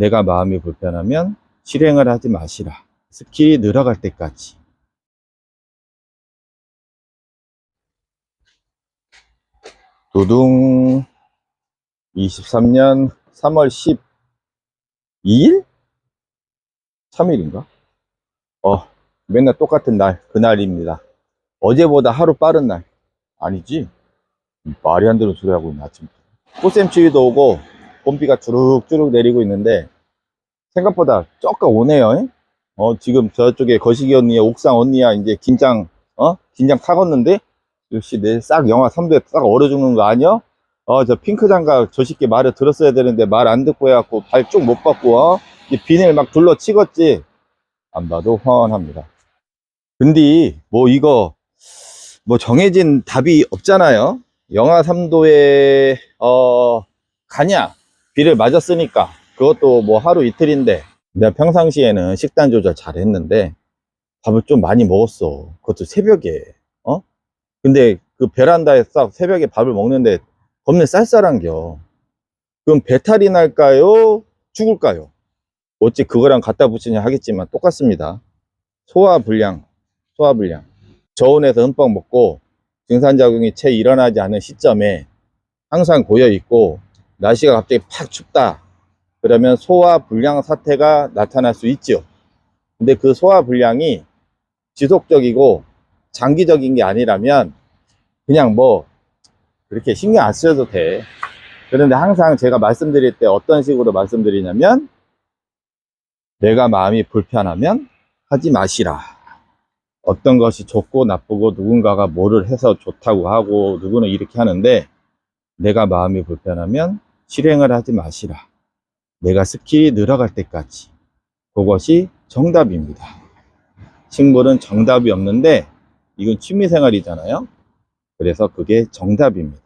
내가 마음이 불편하면 실행을 하지 마시라. 스킬이 늘어갈 때까지. 두둥 23년 3월 12일? 3일인가? 어, 맨날 똑같은 날, 그날입니다. 어제보다 하루 빠른 날. 아니지? 말이 안 되는 소리 하고 있네, 아침부터. 꽃샘추위도 오고, 봄비가 주룩주룩 내리고 있는데, 생각보다 쪼까 오네요. 잉? 어, 지금 저쪽에 거시기 언니야, 옥상 언니야, 이제 긴장, 어? 긴장 타겠는데? 역시 내 싹 영하 3도에 싹 얼어 죽는 거 아니야? 어, 저 핑크 장갑 저 새끼 말을 들었어야 되는데 말 안 듣고 해갖고 발 쭉 못 받고, 어? 이 비닐 막 둘러 치겠지? 안 봐도 훤합니다. 근데, 뭐 이거, 뭐 정해진 답이 없잖아요? 영하 3도에, 어, 가냐? 비를 맞았으니까. 그것도 뭐 하루 이틀인데. 내가 평상시에는 식단 조절 잘 했는데, 밥을 좀 많이 먹었어. 그것도 새벽에. 어? 근데 그 베란다에 싹 새벽에 밥을 먹는데 겁내 쌀쌀한겨. 그럼 배탈이 날까요? 죽을까요? 어찌 그거랑 갖다 붙이냐 하겠지만 똑같습니다. 소화불량, 소화불량. 저온에서 흠뻑 먹고 증산작용이 채 일어나지 않은 시점에 항상 고여 있고 날씨가 갑자기 팍 춥다. 그러면 소화 불량 사태가 나타날 수 있죠. 근데 그 소화 불량이 지속적이고 장기적인 게 아니라면 그냥 뭐 그렇게 신경 안 쓰셔도 돼. 그런데 항상 제가 말씀드릴 때 어떤 식으로 말씀드리냐면 내가 마음이 불편하면 하지 마시라. 어떤 것이 좋고 나쁘고 누군가가 뭐를 해서 좋다고 하고 누구는 이렇게 하는데 내가 마음이 불편하면 실행을 하지 마시라. 내가 스킬이 늘어갈 때까지. 그것이 정답입니다. 식물은 정답이 없는데 이건 취미생활이잖아요. 그래서 그게 정답입니다.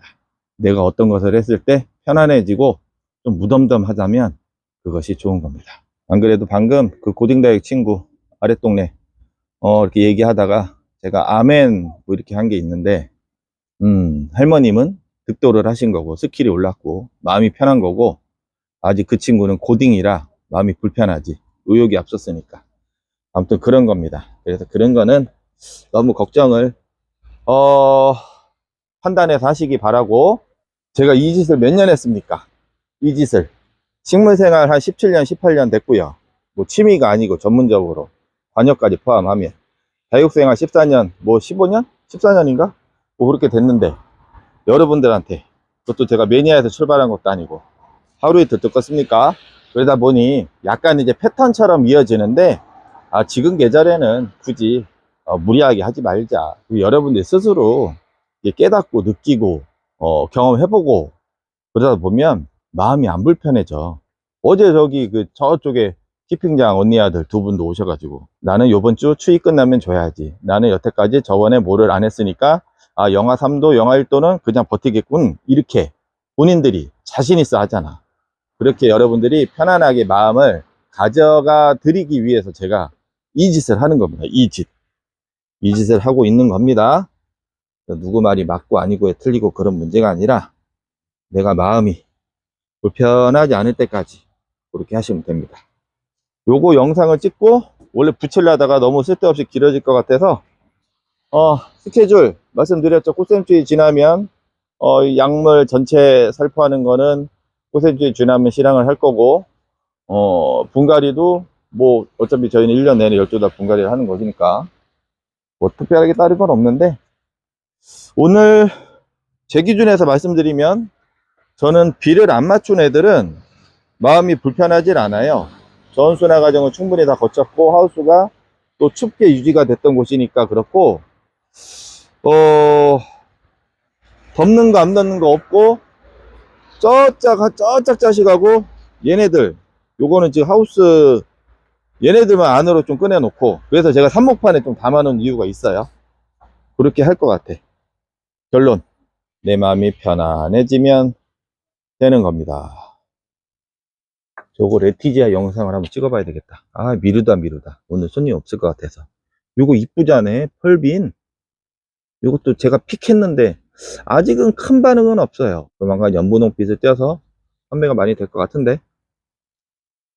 내가 어떤 것을 했을 때 편안해지고 좀 무덤덤하다면 그것이 좋은 겁니다. 안 그래도 방금 그 고딩다육 친구 아랫동네 어 이렇게 얘기하다가 제가 아멘 뭐 이렇게 한 게 있는데 음 할머님은 득도를 하신 거고 스킬이 올랐고 마음이 편한 거고 아직 그 친구는 고딩이라 마음이 불편하지 의욕이 앞섰으니까 아무튼 그런 겁니다. 그래서 그런 거는 너무 걱정을 어 판단해서 하시기 바라고 제가 이 짓을 몇 년 했습니까? 이 짓을 식물생활 한 17년 18년 됐고요 뭐 취미가 아니고 전문적으로 관여까지 포함하면 다육생활 14년 뭐 15년? 14년인가? 뭐 그렇게 됐는데 여러분들한테 그것도 제가 매니아에서 출발한 것도 아니고 하루 이틀 듣겠습니까? 그러다 보니 약간 이제 패턴처럼 이어지는데 아 지금 계절에는 굳이 어, 무리하게 하지 말자. 여러분들 스스로 깨닫고 느끼고 어, 경험해보고 그러다 보면 마음이 안 불편해져. 어제 저기 그 저쪽에 키핑장 언니 아들 두 분도 오셔가지고 나는 요번 주 추위 끝나면 줘야지. 나는 여태까지 저번에 뭐를 안 했으니까 아 영하 3도 영하 1도는 그냥 버티겠군 이렇게 본인들이 자신 있어 하잖아 그렇게 여러분들이 편안하게 마음을 가져가 드리기 위해서 제가 이 짓을 하는 겁니다 이 짓. 이 짓을 하고 있는 겁니다 누구 말이 맞고 아니고에 틀리고 그런 문제가 아니라 내가 마음이 불편하지 않을 때까지 그렇게 하시면 됩니다. 요거 영상을 찍고 원래 붙이려다가 너무 쓸데없이 길어질 것 같아서 어 스케줄 말씀드렸죠 꽃샘추위 지나면 어이 약물 전체 살포하는 거는 꽃샘추위 지나면 실행을 할 거고 어 분갈이도 뭐 어차피 저희는 1년 내내 12달 다 분갈이를 하는 것이니까 뭐 특별하게 따를 건 없는데 오늘 제 기준에서 말씀드리면 저는 비를 안 맞춘 애들은 마음이 불편하진 않아요. 저온순화 과정은 충분히 다 거쳤고 하우스가 또 춥게 유지가 됐던 곳이니까 그렇고 어 덮는 거 안 덮는 거 없고 쩌짝 쩌짝 자식하고 얘네들 요거는 지금 하우스 얘네들만 안으로 좀 꺼내 놓고 그래서 제가 삽목판에 좀 담아 놓은 이유가 있어요. 그렇게 할 것 같아. 결론. 내 마음이 편안해지면 되는 겁니다. 저거 레티지아 영상을 한번 찍어봐야 되겠다. 아, 미루다, 미루다. 오늘 손님 없을 것 같아서. 요거 이쁘잖아. 펄빈. 요것도 제가 픽했는데, 아직은 큰 반응은 없어요. 조만간 연분홍빛을 떼어서 판매가 많이 될 것 같은데.